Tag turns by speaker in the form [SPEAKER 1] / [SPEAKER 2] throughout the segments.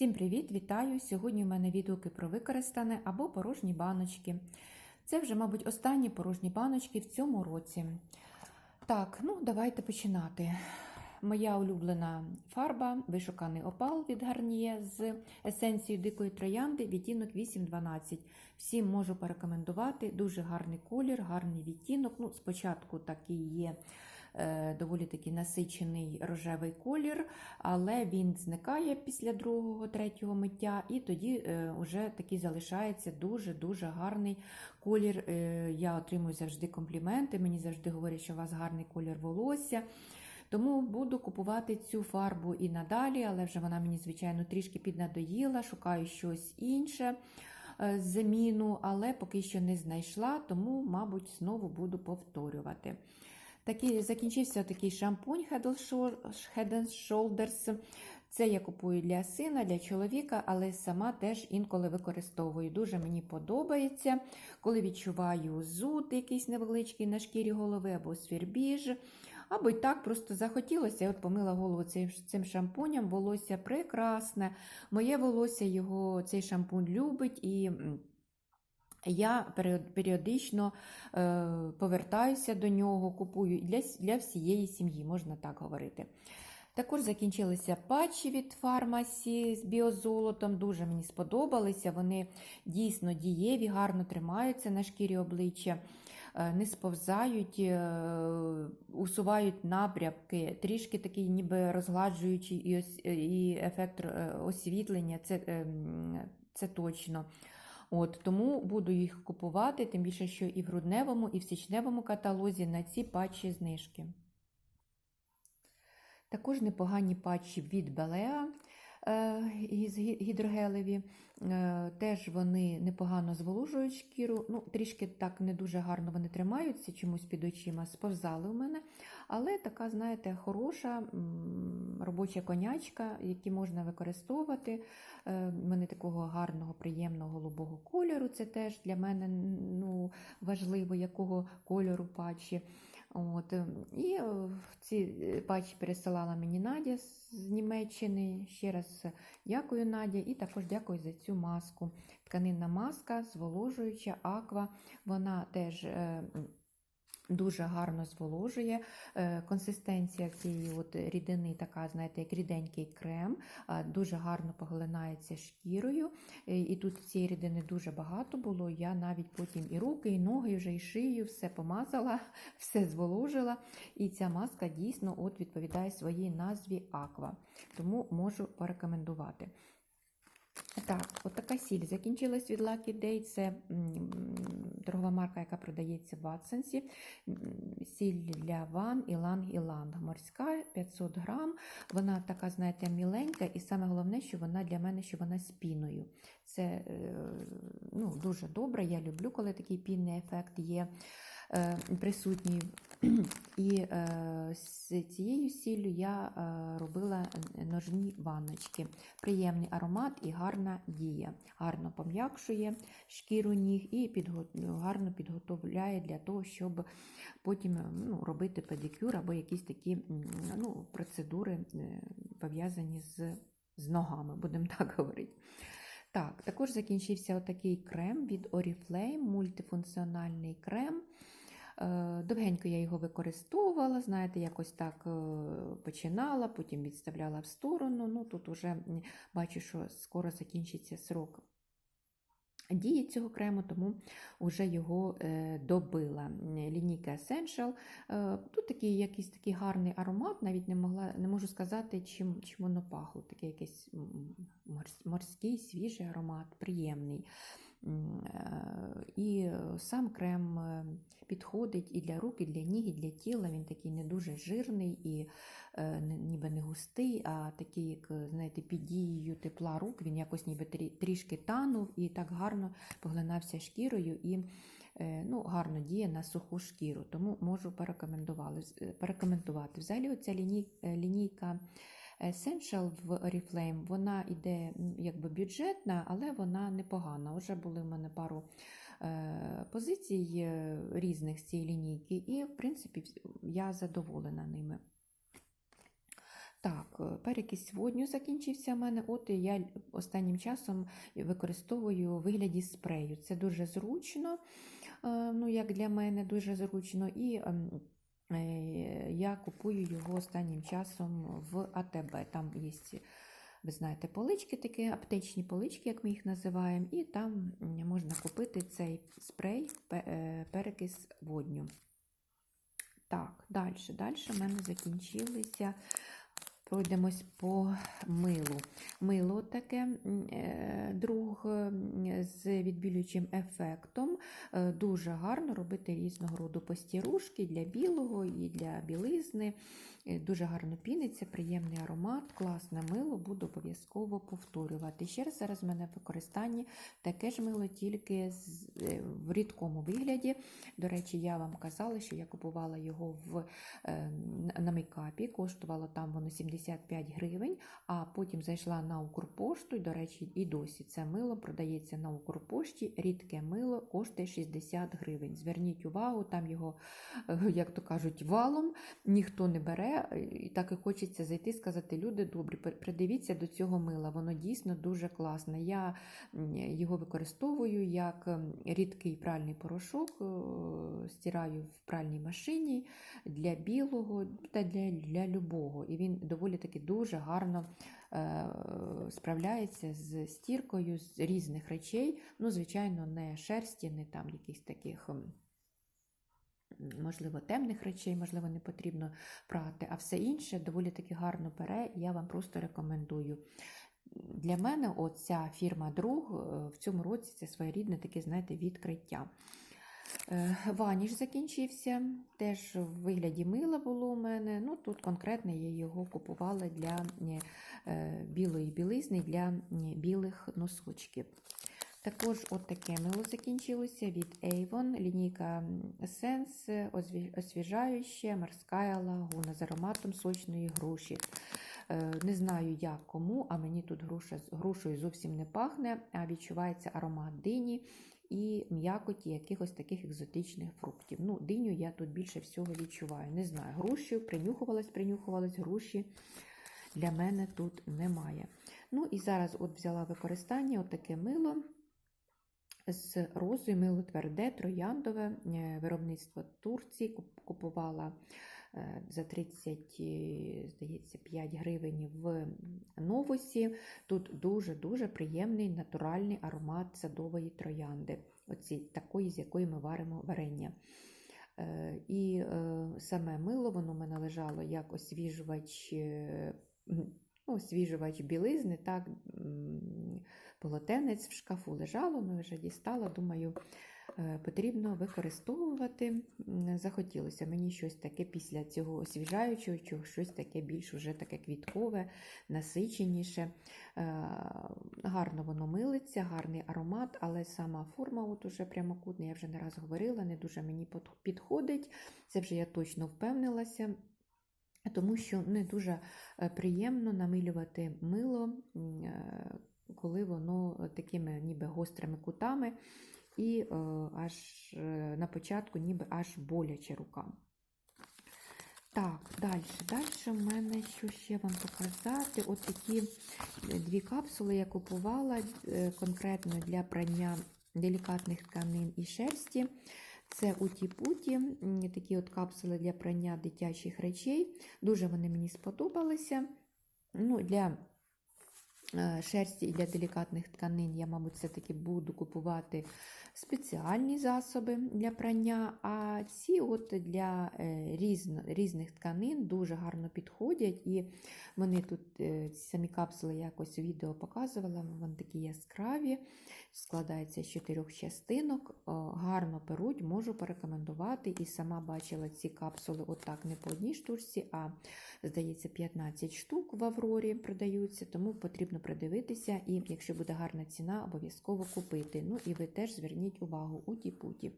[SPEAKER 1] Всім привіт, вітаю! Сьогодні у мене відгуки про використане або порожні баночки. Це вже, мабуть, останні порожні баночки в цьому році. Так, ну давайте починати. Моя улюблена фарба, вишуканий опал від Гарніє з есенцією дикої троянди, відтінок 812. Всім можу порекомендувати. Дуже гарний колір, гарний відтінок. Ну, Спочатку такий є доволі такий насичений рожевий колір, але він зникає після другого, третього миття, і тоді е, вже такий залишається дуже-дуже гарний колір. Е, я отримую завжди компліменти. Мені завжди говорять, що у вас гарний колір волосся. Тому буду купувати цю фарбу і надалі, але вже вона мені, звичайно, трішки піднадоїла, шукаю щось інше е, заміну, але поки що не знайшла, тому, мабуть, знову буду повторювати. Такий, закінчився такий шампунь Head and Shoulders. Це я купую для сина, для чоловіка, але сама теж інколи використовую. Дуже мені подобається, коли відчуваю зуд якийсь невеличкий на шкірі голови або свірбіж. Або й так просто захотілося, я от помила голову цим, шампунем, волосся прекрасне. Моє волосся його цей шампунь любить і. Я періодично е, повертаюся до нього, купую для для всієї сім'ї, можна так говорити. Також закінчилися патчі від фармасі з біозолотом. Дуже мені сподобалися. Вони дійсно дієві, гарно тримаються на шкірі обличчя. Е, не сповзають, е, усувають напрямки, трішки такий ніби розгладжуючий і ефект освітлення, це, це точно. От, Тому буду їх купувати, тим більше, що і в грудневому, і в січневому каталозі на ці патчі знижки. Також непогані патчі від Белеа. Е, гідрогелеві. Е, теж вони непогано зволожують шкіру. Ну, Трішки так не дуже гарно вони тримаються, чомусь під очима сповзали у мене. Але така, знаєте, хороша робоча конячка, які можна використовувати. Е, вони такого гарного, приємного голубого кольору. Це теж для мене ну, важливо, якого кольору патчі. От. І ці патчі пересилала мені Надя з Німеччини. Ще раз дякую, Надя, і також дякую за цю маску. Тканинна маска, зволожуюча, аква. Вона теж е, Дуже гарно зволожує. Е, консистенція цієї от рідини, така, знаєте, як ріденький крем, дуже гарно поглинається шкірою. Е, і тут цієї рідини дуже багато було. Я навіть потім і руки, і ноги, вже і шию, все помазала, все зволожила. І ця маска дійсно от відповідає своїй назві Аква. Тому можу порекомендувати. Так, от така сіль закінчилась від Lucky Day. Це торгова марка, яка продається в Ватсенсі. Сіль для ван, іланг, іланг. Морська 500 грам. Вона така, знаєте, міленька, і саме головне, що вона для мене що вона з піною. Це е, ну, дуже добре. Я люблю, коли такий пінний ефект є. Е, присутній. І е, з цією сіллю я е, робила ножні ванночки. Приємний аромат і гарна дія. Гарно пом'якшує шкіру ніг і гарно підготовляє для того, щоб потім ну, робити педикюр або якісь такі ну, процедури пов'язані з, з ногами, будемо так говорити. Так, Також закінчився отакий крем від Oriflame, мультифункціональний крем. Е, довгенько я його використовувала, знаєте, якось так е, починала, потім відставляла в сторону. Ну, Тут вже бачу, що скоро закінчиться срок дії цього крему, тому вже його е, добила. Лінійка Essential. Тут такий якийсь такий гарний аромат, навіть не могла, не можу сказати, чим чим воно пахло. Такий якийсь морський, свіжий аромат, приємний. І сам крем підходить і для рук, і для ніг, і для тіла. Він такий не дуже жирний і е, ніби не густий, а такий, як знаєте, під дією тепла рук, він якось ніби трішки танув і так гарно поглинався шкірою і е, ну, гарно діє на суху шкіру. Тому можу порекомендувати. Взагалі, оця лінійка. Essential в Oriflame, вона йде якби бюджетна, але вона непогана. Вже були в мене пару Е, позицій е, різних з цієї лінійки, і, в принципі, я задоволена ними. Так, е, перекись водню закінчився в мене. От і я останнім часом використовую у вигляді спрею. Це дуже зручно, ну як для мене дуже зручно. І ем, я купую його останнім часом в АТБ. Там є, ви знаєте, полички, такі аптечні полички, як ми їх називаємо, і там можна купити цей спрей е, перекис водню. Так, далі. Далі в мене закінчилися. Пройдемось по милу. Мило таке е, друг з відбілюючим ефектом. Е, Дуже гарно робити різного роду постірушки для білого і для білизни. Е, Дуже гарно піниться, приємний аромат, класне мило, буду обов'язково повторювати. Ще раз зараз в мене в використанні таке ж мило, тільки е, в рідкому вигляді. До речі, я вам казала, що я купувала його в, е, на мейкапі, коштувало там воно 75 гривень, а потім зайшла на Укрпошту, і, до речі, і досі це мило продається на Укрпошті. Рідке мило коштує 60 гривень. Зверніть увагу, там його, як то кажуть, валом ніхто не бере, і так і хочеться зайти і сказати, люди добрі, придивіться до цього мила, воно дійсно дуже класне. Я його використовую як рідкий пральний порошок, е, стираю в пральній машині для білого та для, для любого. І він доволі таки дуже гарно е, справляється з стіркою з різних речей. Ну, звичайно, не шерсті, не там якихось таких. Можливо, темних речей, можливо, не потрібно прати, а все інше доволі таки гарно бере, і я вам просто рекомендую. Для мене оця фірма Друг е, в цьому році це своєрідне таке, знаєте, відкриття. Е, Ваніш закінчився, теж в вигляді мила було у мене. Ну, тут конкретно я його купувала для е, білої білизни, для білих носочків. Також от таке мило закінчилося від Avon, лінійка Essence, освіжаюче, морська лагуна з ароматом сочної груші. Е, Не знаю, як кому, а мені тут груша з грушею зовсім не пахне, а відчувається аромат дині і м'якоті якихось таких екзотичних фруктів. Ну, диню я тут більше всього відчуваю. Не знаю, груші, принюхувалась, принюхувалась, груші для мене тут немає. Ну і зараз от взяла використання отаке мило з розою, мило тверде, трояндове, е, виробництво Турції. Купувала е, за 30, е, здається, 5 гривень в новосі. Тут дуже-дуже приємний натуральний аромат садової троянди, оці, такої, з якої ми варимо варення. Е, І саме мило воно мене лежало як освіжувач, ну, освіжувач білизни, так, полотенець в шкафу лежало, ну вже дістала, думаю, е, потрібно використовувати. Захотілося мені щось таке після цього освіжаючого, щось таке більш уже таке квіткове, насиченіше. Е, Гарно воно милиться, гарний аромат, але сама форма, от уже прямокутна, я вже не раз говорила, не дуже мені підходить. Це вже я точно впевнилася. Тому що не дуже е, приємно намилювати мило, коли воно такими ніби гострими кутами, і е, аж е, на початку ніби аж боляче рукам. Так, далі. Далі в мене що ще вам показати? От такі е, дві капсули я купувала е, конкретно для прання делікатних тканин і шерсті. Це уті-путі, такі от капсули для прання дитячих речей. Дуже вони мені сподобалися. Ну, для е, шерсті і для делікатних тканин я, мабуть, все-таки буду купувати спеціальні засоби для прання, а ці от для е, різно, різних тканин дуже гарно підходять. І вони тут, е, ці самі капсули, я якось у відео показувала, вони такі яскраві, складаються з чотирьох частинок, гарно перуть, можу порекомендувати. І сама бачила ці капсули отак не по одній штучці, а здається, 15 штук в Аврорі продаються, тому потрібно придивитися, і якщо буде гарна ціна, обов'язково купити. Ну і ви теж зверніть увагу у тіпуті.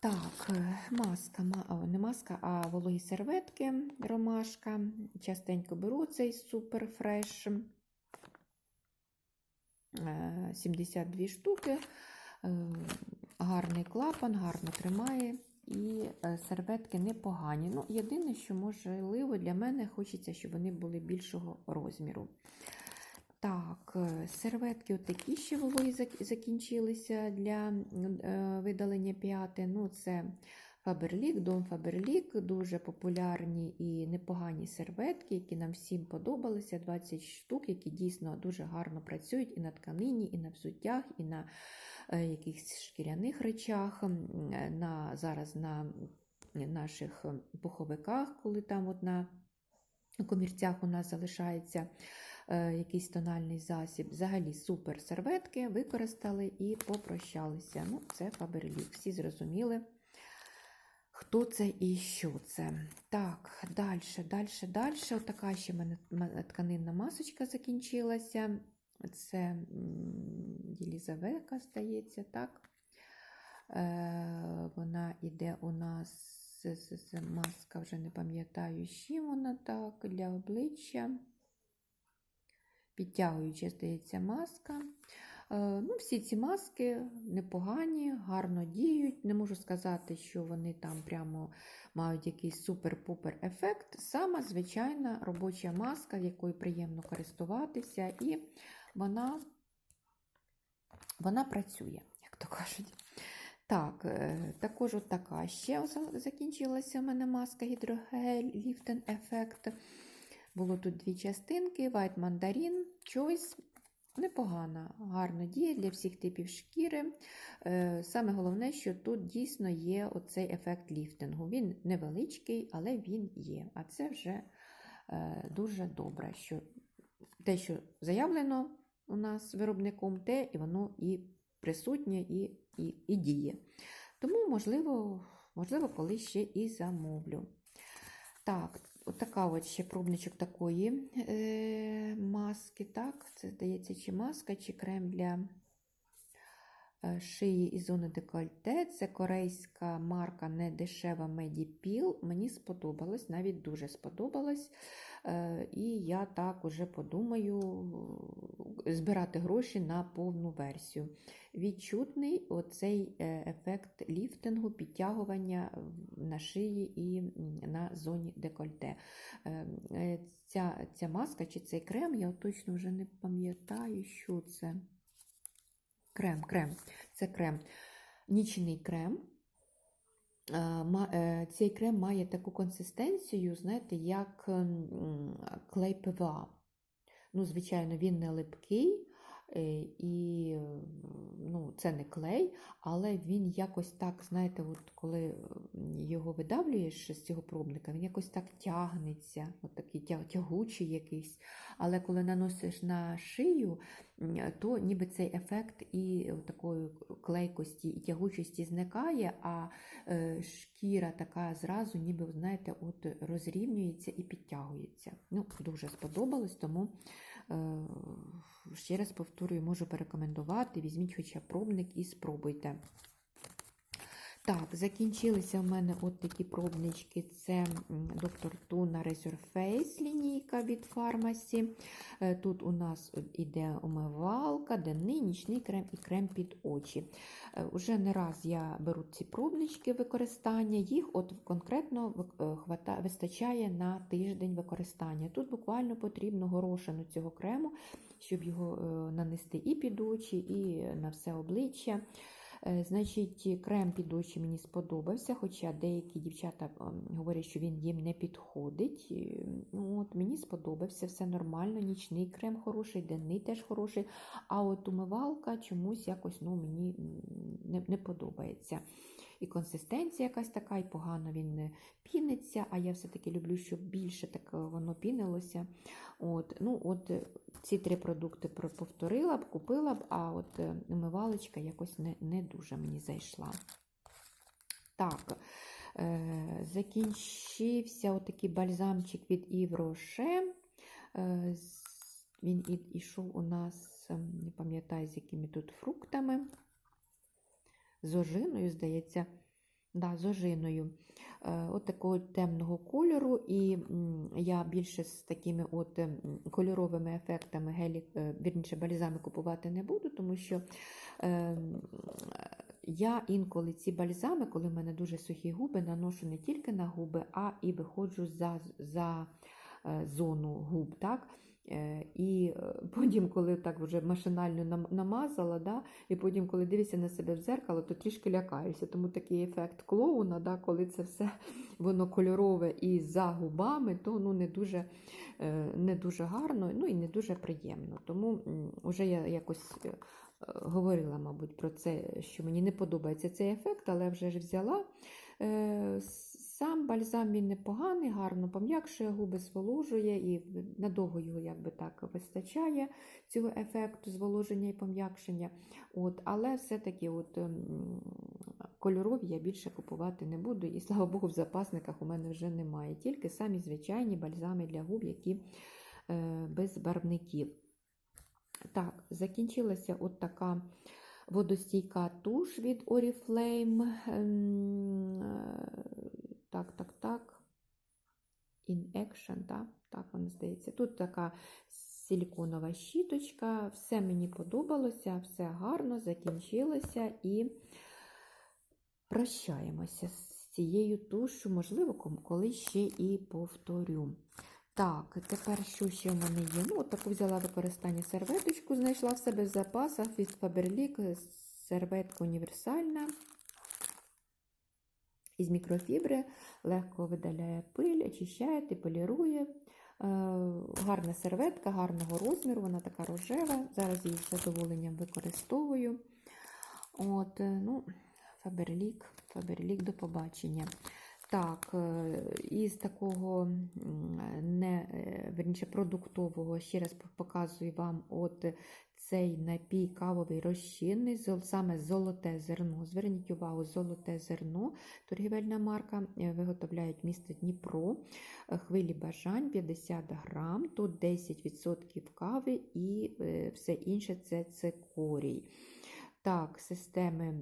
[SPEAKER 1] Так, е, маска, не маска, а вологі серветки, ромашка. Частенько беру цей супер фреш. Е, 72 штуки. Е, Гарний клапан, гарно тримає. і е, серветки непогані. Ну, єдине, що можливо для мене хочеться, щоб вони були більшого розміру. Так, е, серветки отакі ще вологі закінчилися для е, видалення п'яти. Ну, це Фаберлік, Дом Фаберлік, дуже популярні і непогані серветки, які нам всім подобалися. 20 штук, які дійсно дуже гарно працюють і на тканині, і на взуттях, і на е, якихось шкіряних речах. е, На, зараз на наших пуховиках, коли там от на комірцях у нас залишається е, якийсь тональний засіб. Взагалі супер серветки використали і попрощалися. Ну, це Фаберлік. Всі зрозуміли, хто це і що це. Так, далі, далі, далі. Отака ще в мене тканинна масочка закінчилася. Це Єлізавека, здається, так. Е, вона іде у нас з- маска, вже не пам'ятаю, чим вона так, для обличчя. Підтягуюча, здається, маска. Е, Ну, всі ці маски непогані, гарно діють. Не можу сказати, що вони там прямо мають якийсь супер-пупер ефект. Сама звичайна робоча маска, якою приємно користуватися, і вона, вона працює, як то кажуть. Так, е, також от така ще закінчилася в мене маска гідрогель Liften Effect. Було тут дві частинки: White Mandarin, Choice. Непогана, гарно діє для всіх типів шкіри. Е, Саме головне, що тут дійсно є оцей ефект ліфтингу. Він невеличкий, але він є. А це вже е, дуже добре, що те, що заявлено у нас виробником, те і воно і присутнє, і, і, і діє. Тому, можливо, можливо, колись ще і замовлю. Так, от така от ще пробничок такої е, маски. Так, це здається, чи маска, чи крем для шиї і зони декольте. Це корейська марка недешева Медіпіл. Мені сподобалось, навіть дуже сподобалось. Е, і я так уже подумаю е, збирати гроші на повну версію. Відчутний оцей е, ефект ліфтингу, підтягування на шиї і на зоні декольте. Е, е, Ця, ця маска чи цей крем, я точно вже не пам'ятаю, що це. Крем, крем. Це крем. Нічний крем. Е, е, Цей крем має таку консистенцію, знаєте, як клей ПВА. Ну, звичайно, він не липкий, і е, ну, це не клей, але він якось так, знаєте, от коли його видавлюєш з цього пробника, він якось так тягнеться, от такий тягучий якийсь. Але коли наносиш на шию, то ніби цей ефект і такої клейкості і тягучості зникає, а е, шкіра така зразу, ніби, знаєте, от розрівнюється і підтягується. Ну, дуже сподобалось, тому е, ще раз повторюю, можу порекомендувати. Візьміть хоча пробник і спробуйте. Так, закінчилися в мене от такі пробнички. Це доктор Туна Face лінійка від фармасі. Е, Тут у нас іде омивалка, денний, нічний крем і крем під очі. Е, Уже не раз я беру ці пробнички використання, їх от конкретно е, вистачає на тиждень використання. Тут буквально потрібно горошину цього крему, щоб його нанести і під очі, і на все обличчя. Е, Значить, крем під очі мені сподобався, хоча деякі дівчата говорять, що він їм не підходить. Е, Ну, от, мені сподобався, все нормально, нічний крем хороший, денний теж хороший. А от умивалка чомусь якось ну, мені не, не подобається. І консистенція якась така, і погано він не піниться, а я все-таки люблю, щоб більше так е, воно пінилося. От, ну, от ці три продукти повторила б, купила б, а от умивалочка якось не, не дуже мені зайшла. Так, е, закінчився отакий бальзамчик від Івроше. Е, він ішов у нас, ем, не пам'ятаю, з якими тут фруктами. З ожиною, здається. Да, з ожиною. Е, От такого темного кольору, і я більше з такими от кольоровими ефектами гелі, е, вірніше, бальзами купувати не буду, тому що е, я інколи ці бальзами, коли в мене дуже сухі губи, наношу не тільки на губи, а і виходжу за, за е, зону губ. Так? Е, І е, потім, коли так вже машинально намазала, да, і потім, коли дивишся на себе в зеркало, то трішки лякаюся. Тому такий ефект клоуна, да, коли це все воно кольорове і за губами, то ну, не, дуже, е, не дуже гарно ну, і не дуже приємно. Тому вже я якось говорила, мабуть, про це, що мені не подобається цей ефект, але вже ж взяла. Е, Сам бальзам він непоганий, гарно пом'якшує губи, зволожує і надовго його якби так вистачає цього ефекту зволоження і пом'якшення. От, але все-таки от, ем, кольорові я більше купувати не буду, і слава Богу, в запасниках у мене вже немає. Тільки самі звичайні бальзами для губ, які е, без барвників. Так, закінчилася от така водостійка туш від Oriflame. Ем, е, Так, так, так. In Action, так, так воно здається. Тут така силіконова щіточка. Все мені подобалося, все гарно закінчилося і прощаємося з цією тушу, можливо, коли ще і повторю. Так, тепер що ще в мене є? Ну, от таку взяла використання серветочку, знайшла в себе в запасах від Faberlic, серветка універсальна. Із мікрофібри, легко видаляє пиль, очищає, полірує. Е, Гарна серветка, гарного розміру, вона така рожева. Зараз її з задоволенням використовую. От, е, ну, Фаберлік, Фаберлік до побачення. Так, е, із такого не, е, верніше, продуктового, ще раз показую вам от цей напій кавовий розчинний, саме золоте зерно. Зверніть увагу, золоте зерно, торгівельна марка, е, виготовляють місто Дніпро, Е, хвилі бажань 50 грам, тут 10% кави і е, все інше це цикорій. Так, системи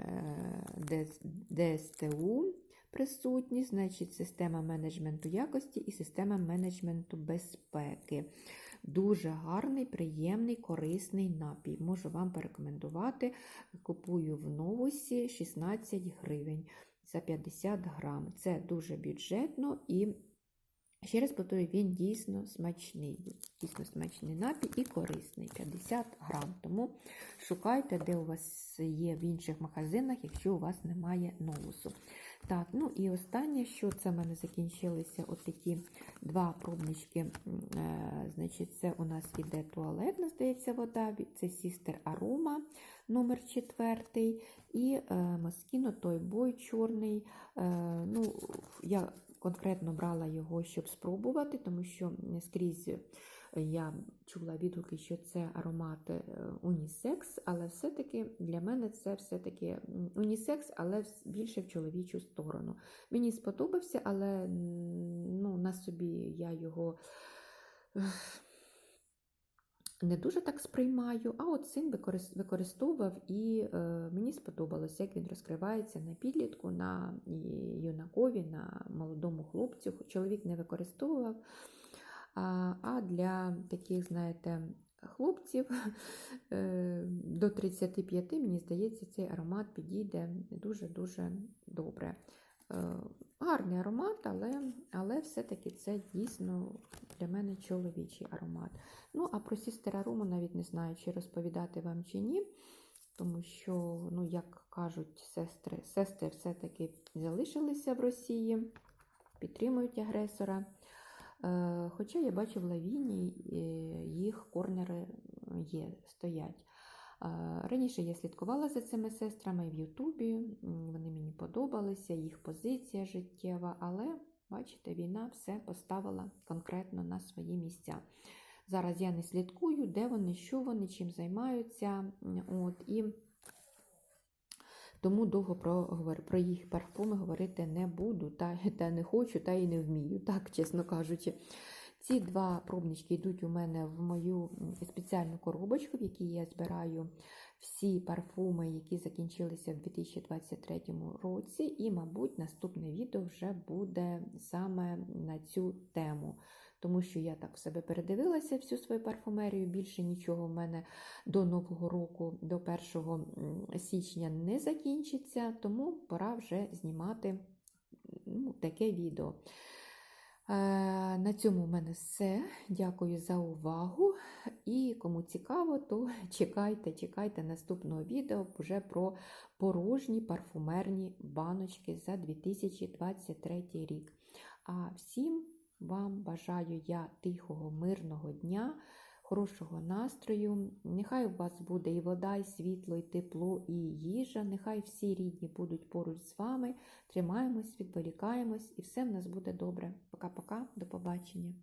[SPEAKER 1] е, ДСТУ присутні, значить, система менеджменту якості і система менеджменту безпеки. Дуже гарний, приємний, корисний напій. Можу вам порекомендувати. Купую в новусі 16 гривень за 50 грам. Це дуже бюджетно і. Ще раз повторюю, він дійсно смачний. Дійсно смачний напій і корисний 50 грам. Тому шукайте, де у вас є в інших магазинах, якщо у вас немає новусу. Так, ну і останнє, що це в мене закінчилися отакі два пробнички. Е, значить, це у нас іде туалетна, здається, вода. Це Sister Aroma номер 4 і е, Moschino Toy Boy чорний. Е, ну, я конкретно брала його, щоб спробувати, тому що скрізь я чула відгуки, що це аромат е, унісекс, але все-таки для мене це все-таки унісекс, але більше в чоловічу сторону. Мені сподобався, але ну, на собі я його не дуже так сприймаю. А от син використовував і е, мені сподобалось, як він розкривається на підлітку, на юнакові, на молодому хлопцю. Чоловік не використовував. А, для таких, знаєте, хлопців е, до 35, мені здається, цей аромат підійде дуже-дуже добре. Е, Гарний аромат, але, але все-таки це дійсно для мене чоловічий аромат. Ну, а про Сістер Арому навіть не знаю, чи розповідати вам чи ні, тому що, ну, як кажуть сестри, сестри все-таки залишилися в Росії, підтримують агресора. Е, Хоча я бачу в лавіні їх корнери є, стоять. Е, Раніше я слідкувала за цими сестрами в Ютубі, вони мені подобалися, їх позиція життєва, але, бачите, війна все поставила конкретно на свої місця. Зараз я не слідкую, де вони, що вони, чим займаються. От, і тому довго про, про їх парфуми говорити не буду, та, та не хочу, та і не вмію, так, чесно кажучи. Ці два пробнички йдуть у мене в мою спеціальну коробочку, в якій я збираю всі парфуми, які закінчилися в 2023 році. І, мабуть, наступне відео вже буде саме на цю тему. Тому що я так в себе передивилася всю свою парфумерію. Більше нічого в мене до Нового року, до 1 січня не закінчиться, тому пора вже знімати ну, таке відео. Е, На цьому в мене все. Дякую за увагу. І кому цікаво, то чекайте, чекайте наступного відео вже про порожні парфумерні баночки за 2023 рік. А всім вам бажаю я тихого, мирного дня, хорошого настрою. Нехай у вас буде і вода, і світло, і тепло, і їжа. Нехай всі рідні будуть поруч з вами. Тримаємось, відволікаємось, і все в нас буде добре. Пока-пока, до побачення.